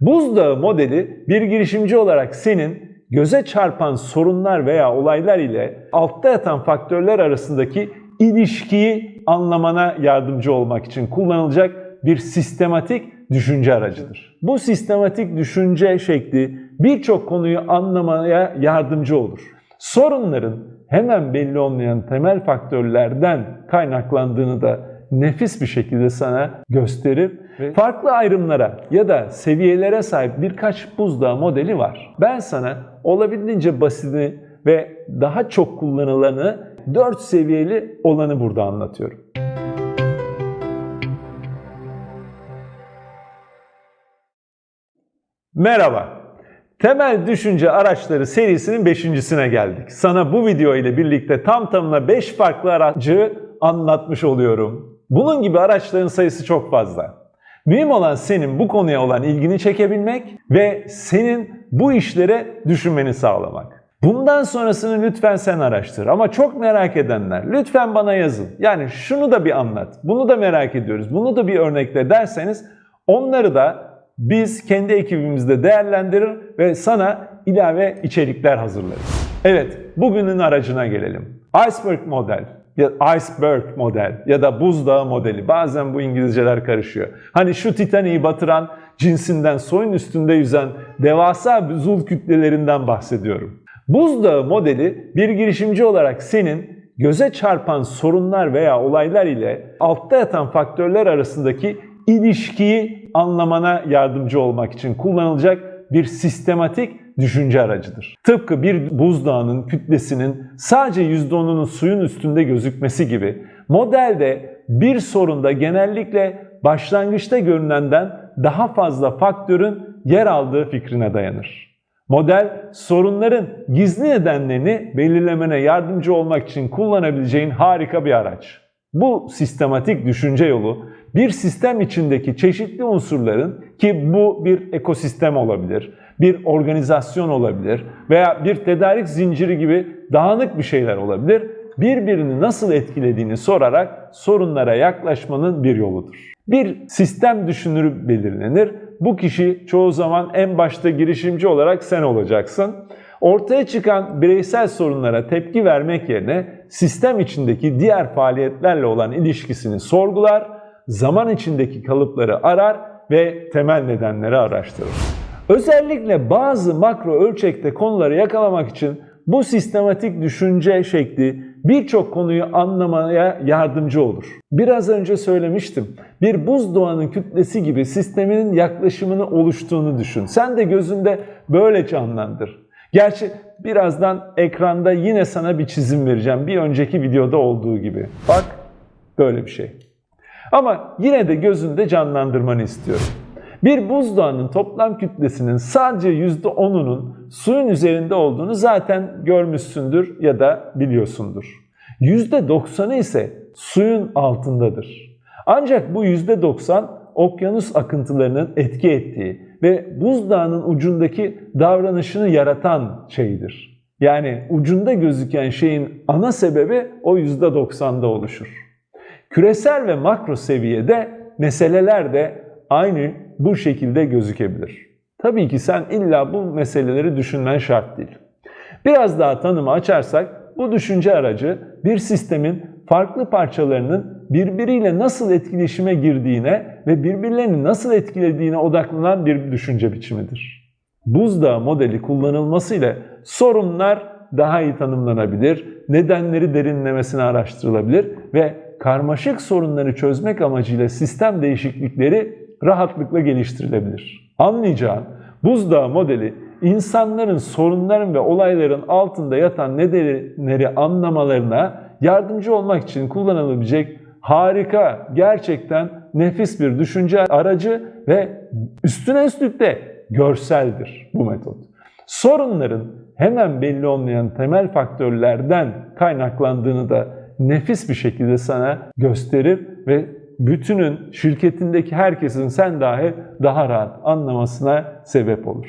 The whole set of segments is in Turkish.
Buzdağı modeli bir girişimci olarak senin göze çarpan sorunlar veya olaylar ile altta yatan faktörler arasındaki ilişkiyi anlamana yardımcı olmak için kullanılacak bir sistematik düşünce aracıdır. Bu sistematik düşünce şekli birçok konuyu anlamaya yardımcı olur. Sorunların hemen belli olmayan temel faktörlerden kaynaklandığını da nefis bir şekilde sana gösterip farklı ayrımlara ya da seviyelere sahip birkaç buzdağı modeli var. Ben sana olabildiğince basitini ve daha çok kullanılanı 4 seviyeli olanı burada anlatıyorum. Merhaba. Temel Düşünce Araçları serisinin 5.sine geldik. Sana bu video ile birlikte tam tamına 5 farklı aracı anlatmış oluyorum. Bunun gibi araçların sayısı çok fazla. Mühim olan senin bu konuya olan ilgini çekebilmek ve senin bu işlere düşünmeni sağlamak. Bundan sonrasını lütfen sen araştır ama çok merak edenler lütfen bana yazın. Yani şunu da bir anlat, bunu da merak ediyoruz, bunu da bir örnekle derseniz onları da biz kendi ekibimizde değerlendirir ve sana ilave içerikler hazırlarız. Evet, bugünün aracına gelelim. Iceberg model ya iceberg model ya da buzdağı modeli. Bazen bu İngilizceler karışıyor. Hani şu Titanic'i batıran cinsinden soyun üstünde yüzen devasa buzul kütlelerinden bahsediyorum. Buzdağı modeli bir girişimci olarak senin göze çarpan sorunlar veya olaylar ile altta yatan faktörler arasındaki ilişkiyi anlamana yardımcı olmak için kullanılacak bir sistematik düşünce aracıdır. Tıpkı bir buzdağının kütlesinin sadece %10'unun suyun üstünde gözükmesi gibi modelde bir sorunda genellikle başlangıçta görünenden daha fazla faktörün yer aldığı fikrine dayanır. Model sorunların gizli nedenlerini belirlemene yardımcı olmak için kullanabileceğin harika bir araç. Bu sistematik düşünce yolu bir sistem içindeki çeşitli unsurların ki bu bir ekosistem olabilir, bir organizasyon olabilir veya bir tedarik zinciri gibi dağınık bir şeyler olabilir. Birbirini nasıl etkilediğini sorarak sorunlara yaklaşmanın bir yoludur. Bir sistem düşünürü belirlenir. Bu kişi çoğu zaman en başta girişimci olarak sen olacaksın. Ortaya çıkan bireysel sorunlara tepki vermek yerine sistem içindeki diğer faaliyetlerle olan ilişkisini sorgular, zaman içindeki kalıpları arar ve temel nedenleri araştırır. Özellikle bazı makro ölçekte konuları yakalamak için bu sistematik düşünce şekli birçok konuyu anlamaya yardımcı olur. Biraz önce söylemiştim. Bir buzdoğanın kütlesi gibi sistemin yaklaşımını oluştuğunu düşün. Sen de gözünde böyle canlandır. Gerçi birazdan ekranda yine sana bir çizim vereceğim. Bir önceki videoda olduğu gibi. Bak böyle bir şey. Ama yine de gözünde canlandırmanı istiyorum. Bir buzdağının toplam kütlesinin sadece %10'unun suyun üzerinde olduğunu zaten görmüşsündür ya da biliyorsundur. %90'ı ise suyun altındadır. Ancak bu %90 okyanus akıntılarının etki ettiği ve buzdağının ucundaki davranışını yaratan şeydir. Yani ucunda gözüken şeyin ana sebebi o %90'da oluşur. Küresel ve makro seviyede meseleler de aynı bu şekilde gözükebilir. Tabii ki sen illa bu meseleleri düşünmen şart değil. Biraz daha tanımı açarsak bu düşünce aracı bir sistemin farklı parçalarının birbiriyle nasıl etkileşime girdiğine ve birbirlerini nasıl etkilediğine odaklanan bir düşünce biçimidir. Buzdağı modeli kullanılmasıyla sorunlar daha iyi tanımlanabilir, nedenleri derinlemesine araştırılabilir ve karmaşık sorunları çözmek amacıyla sistem değişiklikleri rahatlıkla geliştirilebilir. Anlayacağın buzdağı modeli insanların sorunların ve olayların altında yatan nedenleri anlamalarına yardımcı olmak için kullanılabilecek harika, gerçekten nefis bir düşünce aracı ve üstüne üstlük de görseldir bu metot. Sorunların hemen belli olmayan temel faktörlerden kaynaklandığını da nefis bir şekilde sana gösterip ve bütünün şirketindeki herkesin sen dahi daha rahat anlamasına sebep olur.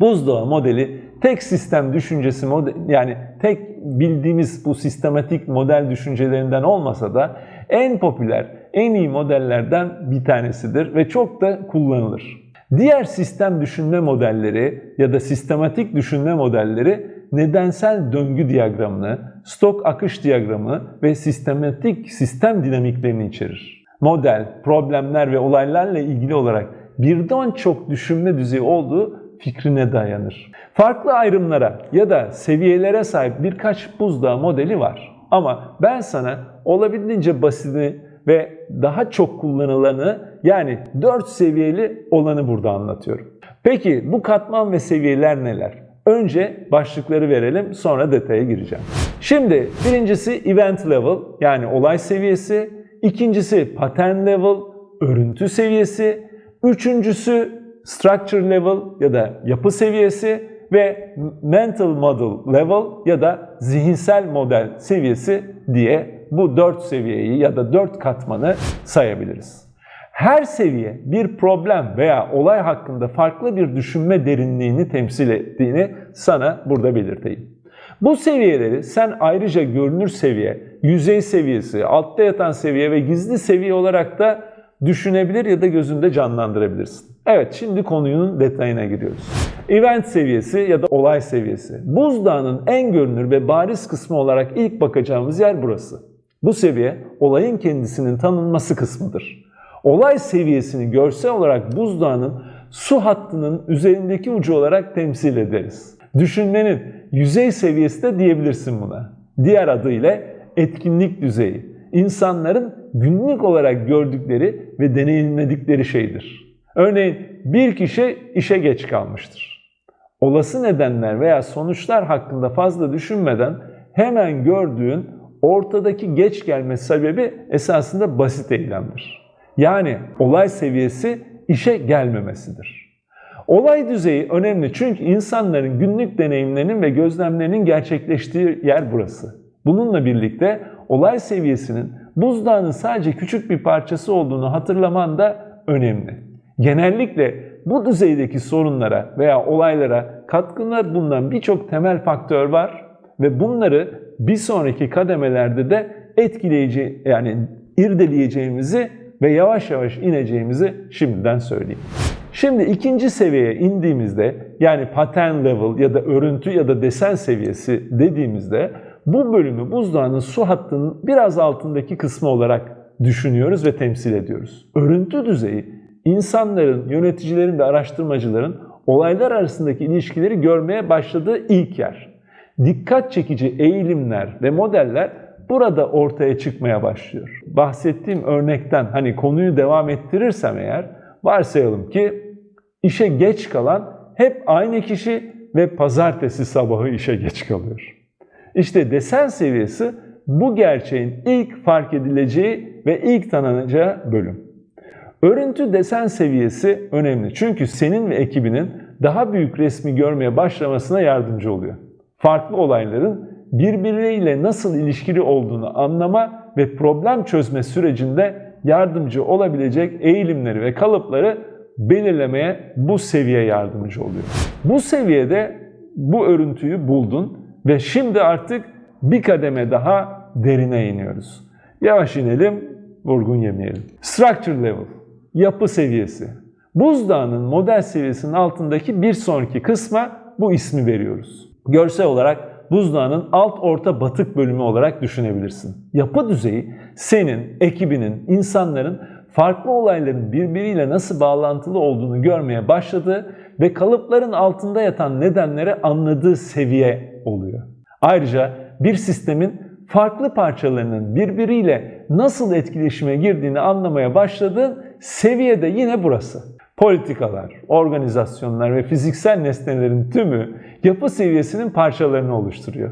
Buzdağı modeli tek sistem düşüncesi model, yani tek bildiğimiz bu sistematik model düşüncelerinden olmasa da en popüler, en iyi modellerden bir tanesidir ve çok da kullanılır. Diğer sistem düşünme modelleri ya da sistematik düşünme modelleri nedensel döngü diyagramını, stok akış diyagramı ve sistematik sistem dinamiklerini içerir. Model, problemler ve olaylarla ilgili olarak birden çok düşünme düzeyi olduğu fikrine dayanır. Farklı ayrımlara ya da seviyelere sahip birkaç buzdağı modeli var. Ama ben sana olabildiğince basitini ve daha çok kullanılanı yani 4 seviyeli olanı burada anlatıyorum. Peki bu katman ve seviyeler neler? Önce başlıkları verelim sonra detaya gireceğim. Şimdi birincisi event level yani olay seviyesi, ikincisi pattern level, örüntü seviyesi, üçüncüsü structure level ya da yapı seviyesi ve mental model level ya da zihinsel model seviyesi diye bu dört seviyeyi ya da dört katmanı sayabiliriz. Her seviye bir problem veya olay hakkında farklı bir düşünme derinliğini temsil ettiğini sana burada belirteyim. Bu seviyeleri sen ayrıca görünür seviye, yüzey seviyesi, altta yatan seviye ve gizli seviye olarak da düşünebilir ya da gözünde canlandırabilirsin. Evet şimdi konunun detayına giriyoruz. Event seviyesi ya da olay seviyesi. Buzdağının en görünür ve bariz kısmı olarak ilk bakacağımız yer burası. Bu seviye olayın kendisinin tanınması kısmıdır. Olay seviyesini görsel olarak buzdağının su hattının üzerindeki ucu olarak temsil ederiz. Düşünmenin yüzey seviyesi de diyebilirsin buna. Diğer adıyla etkinlik düzeyi. İnsanların günlük olarak gördükleri ve deneyimledikleri şeydir. Örneğin bir kişi işe geç kalmıştır. Olası nedenler veya sonuçlar hakkında fazla düşünmeden hemen gördüğün ortadaki geç gelme sebebi esasında basit eylemdir. Yani olay seviyesi işe gelmemesidir. Olay düzeyi önemli çünkü insanların günlük deneyimlerinin ve gözlemlerinin gerçekleştiği yer burası. Bununla birlikte olay seviyesinin buzdağının sadece küçük bir parçası olduğunu hatırlaman da önemli. Genellikle bu düzeydeki sorunlara veya olaylara katkılar bulunan birçok temel faktör var ve bunları bir sonraki kademelerde de etkileyici yani irdeleyeceğimizi ve yavaş yavaş ineceğimizi şimdiden söyleyeyim. Şimdi ikinci seviyeye indiğimizde yani pattern level ya da örüntü ya da desen seviyesi dediğimizde bu bölümü buzdağının su hattının biraz altındaki kısmı olarak düşünüyoruz ve temsil ediyoruz. Örüntü düzeyi insanların, yöneticilerin ve araştırmacıların olaylar arasındaki ilişkileri görmeye başladığı ilk yer. Dikkat çekici eğilimler ve modeller burada ortaya çıkmaya başlıyor. Bahsettiğim örnekten hani konuyu devam ettirirsem eğer varsayalım ki işe geç kalan hep aynı kişi ve pazartesi sabahı işe geç kalıyor. İşte desen seviyesi bu gerçeğin ilk fark edileceği ve ilk tanınacağı bölüm. Örüntü desen seviyesi önemli çünkü senin ve ekibinin daha büyük resmi görmeye başlamasına yardımcı oluyor. Farklı olayların birbirleriyle nasıl ilişkili olduğunu anlama ve problem çözme sürecinde yardımcı olabilecek eğilimleri ve kalıpları belirlemeye bu seviye yardımcı oluyor. Bu seviyede bu örüntüyü buldun ve şimdi artık bir kademe daha derine iniyoruz. Yavaş inelim, vurgun yemeyelim. Structure level, yapı seviyesi. Buzdağının model seviyesinin altındaki bir sonraki kısma bu ismi veriyoruz. Görsel olarak buzdağının alt orta batık bölümü olarak düşünebilirsin. Yapı düzeyi senin, ekibinin, insanların farklı olayların birbiriyle nasıl bağlantılı olduğunu görmeye başladığı ve kalıpların altında yatan nedenleri anladığı seviye oluyor. Ayrıca bir sistemin farklı parçalarının birbiriyle nasıl etkileşime girdiğini anlamaya başladığı seviyede yine burası. Politikalar, organizasyonlar ve fiziksel nesnelerin tümü yapı seviyesinin parçalarını oluşturuyor.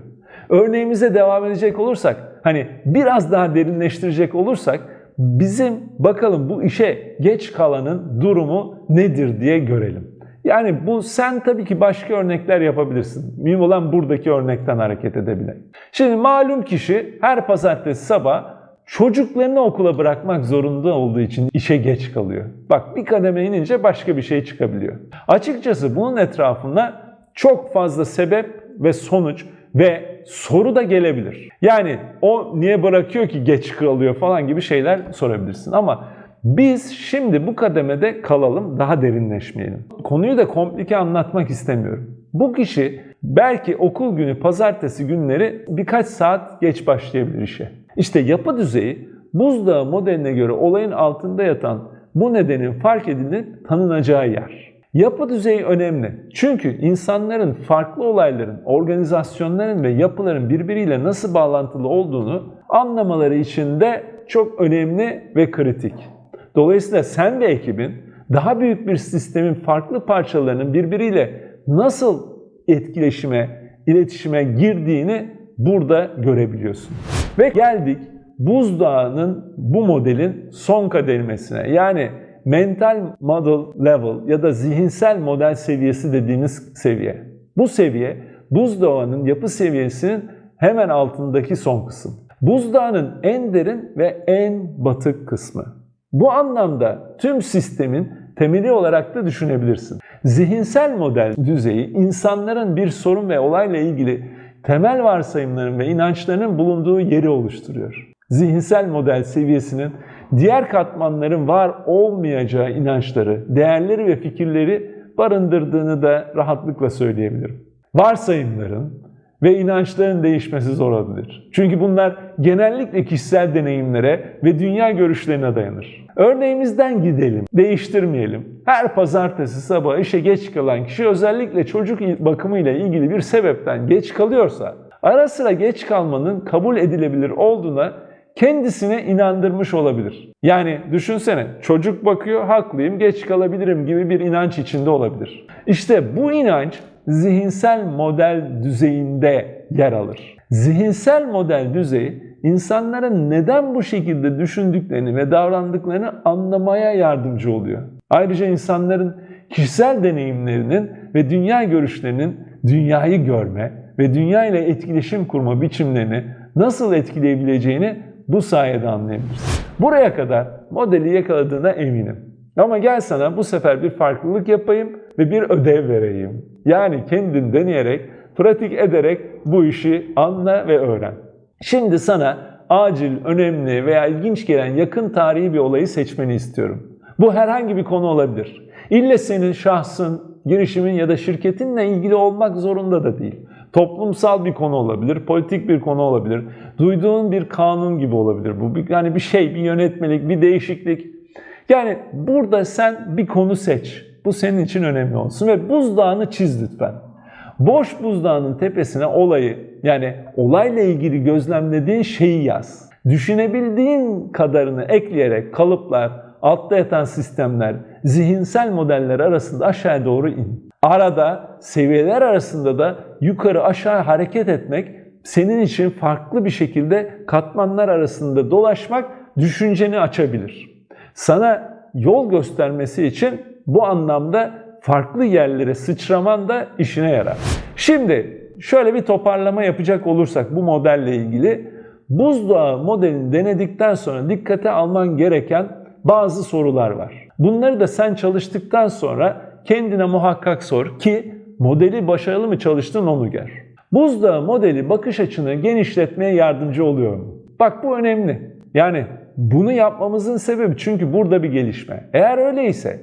Örneğimize devam edecek olursak, hani biraz daha derinleştirecek olursak, bizim bakalım bu işe geç kalanın durumu nedir diye görelim. Yani bu sen tabii ki başka örnekler yapabilirsin. Mühim olan buradaki örnekten hareket edebilir. Şimdi malum kişi her pazartesi sabah çocuklarını okula bırakmak zorunda olduğu için işe geç kalıyor. Bak bir kademe inince başka bir şey çıkabiliyor. Açıkçası bunun etrafında çok fazla sebep ve sonuç ve soru da gelebilir. Yani o niye bırakıyor ki geç kalıyor falan gibi şeyler sorabilirsin. Ama Biz şimdi bu kademede kalalım, daha derinleşmeyelim. Konuyu da komplike anlatmak istemiyorum. Bu kişi belki okul günü pazartesi günleri birkaç saat geç başlayabilir işe. İşte yapı düzeyi buzdağı modeline göre olayın altında yatan bu nedenin fark edilip tanınacağı yer. Yapı düzeyi önemli. Çünkü insanların farklı olayların, organizasyonların ve yapıların birbiriyle nasıl bağlantılı olduğunu anlamaları için de çok önemli ve kritik. Dolayısıyla sen ve ekibin daha büyük bir sistemin farklı parçalarının birbiriyle nasıl etkileşime, iletişime girdiğini burada görebiliyorsun. Ve geldik buzdağının bu modelin son kademesine. Yani mental model level ya da zihinsel model seviyesi dediğimiz seviye. Bu seviye buzdağının yapı seviyesinin hemen altındaki son kısım. Buzdağının en derin ve en batık kısmı. Bu anlamda tüm sistemin temeli olarak da düşünebilirsin. Zihinsel model düzeyi insanların bir sorun ve olayla ilgili temel varsayımların ve inançlarının bulunduğu yeri oluşturuyor. Zihinsel model seviyesinin diğer katmanların var olmayacağı inançları, değerleri ve fikirleri barındırdığını da rahatlıkla söyleyebilirim. Varsayımların ve inançların değişmesi zor olabilir. Çünkü bunlar genellikle kişisel deneyimlere ve dünya görüşlerine dayanır. Örneğimizden gidelim, değiştirmeyelim. Her pazartesi sabah işe geç kalan kişi özellikle çocuk bakımıyla ilgili bir sebepten geç kalıyorsa, ara sıra geç kalmanın kabul edilebilir olduğuna kendisine inandırmış olabilir. Yani düşünsene çocuk bakıyor haklıyım geç kalabilirim gibi bir inanç içinde olabilir. İşte bu inanç zihinsel model düzeyinde yer alır. Zihinsel model düzeyi insanların neden bu şekilde düşündüklerini ve davrandıklarını anlamaya yardımcı oluyor. Ayrıca insanların kişisel deneyimlerinin ve dünya görüşlerinin dünyayı görme ve dünya ile etkileşim kurma biçimlerini nasıl etkileyebileceğini bu sayede anlayabiliriz. Buraya kadar modeli yakaladığına eminim. Ama gel sana bu sefer bir farklılık yapayım ve bir ödev vereyim. Yani kendin deneyerek, pratik ederek bu işi anla ve öğren. Şimdi sana acil, önemli veya ilginç gelen yakın tarihi bir olayı seçmeni istiyorum. Bu herhangi bir konu olabilir. İlle senin şahsın, girişimin ya da şirketinle ilgili olmak zorunda da değil. Toplumsal bir konu olabilir, politik bir konu olabilir. Duyduğun bir kanun gibi olabilir bu. Yani bir şey, bir yönetmelik, bir değişiklik. Yani burada sen bir konu seç. Bu senin için önemli olsun ve buzdağını çiz lütfen. Boş buzdağının tepesine olayı yani olayla ilgili gözlemlediğin şeyi yaz. Düşünebildiğin kadarını ekleyerek kalıplar, altta yatan sistemler, zihinsel modeller arasında aşağı doğru in. Arada seviyeler arasında da yukarı aşağı hareket etmek senin için farklı bir şekilde katmanlar arasında dolaşmak düşünceni açabilir. Sana yol göstermesi için bu anlamda farklı yerlere sıçraman da işine yarar. Şimdi şöyle bir toparlama yapacak olursak bu modelle ilgili buzdağı modelini denedikten sonra dikkate alman gereken bazı sorular var. Bunları da sen çalıştıktan sonra kendine muhakkak sor ki modeli başarılı mı çalıştın onu gör. Buzdağı modeli bakış açını genişletmeye yardımcı oluyor mu? Bak bu önemli. Yani bunu yapmamızın sebebi çünkü burada bir gelişme. Eğer öyleyse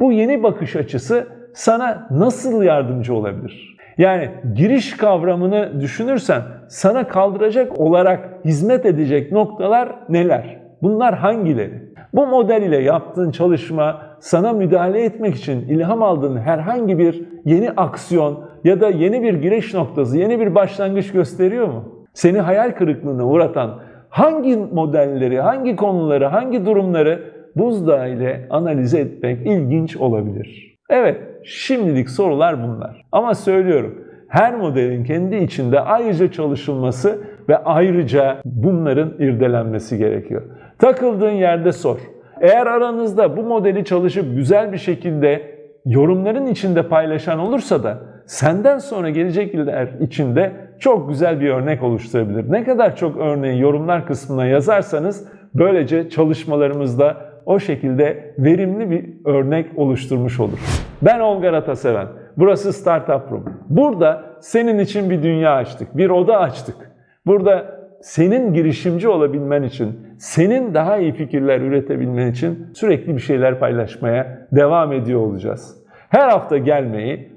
bu yeni bakış açısı sana nasıl yardımcı olabilir? Yani giriş kavramını düşünürsen sana kaldıracak olarak hizmet edecek noktalar neler? Bunlar hangileri? Bu model ile yaptığın çalışma sana müdahale etmek için ilham aldığın herhangi bir yeni aksiyon ya da yeni bir giriş noktası, yeni bir başlangıç gösteriyor mu? Seni hayal kırıklığına uğratan hangi modelleri, hangi konuları, hangi durumları buzdağı ile analiz etmek ilginç olabilir. Evet, şimdilik sorular bunlar. Ama söylüyorum, her modelin kendi içinde ayrıca çalışılması ve ayrıca bunların irdelenmesi gerekiyor. Takıldığın yerde sor. Eğer aranızda bu modeli çalışıp güzel bir şekilde yorumların içinde paylaşan olursa da senden sonra gelecekler içinde çok güzel bir örnek oluşturabilir. Ne kadar çok örneği yorumlar kısmına yazarsanız böylece çalışmalarımızda o şekilde verimli bir örnek oluşturmuş olur. Ben Olga Ataseven. Burası Startup Room. Burada senin için bir dünya açtık, bir oda açtık. Burada senin girişimci olabilmen için, senin daha iyi fikirler üretebilmen için sürekli bir şeyler paylaşmaya devam ediyor olacağız. Her hafta gelmeyi,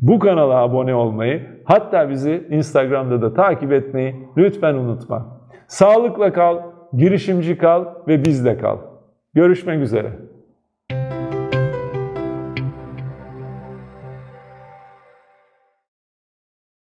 bu kanala abone olmayı, hatta bizi Instagram'da da takip etmeyi lütfen unutma. Sağlıkla kal, girişimci kal ve bizde kal. Görüşmek üzere.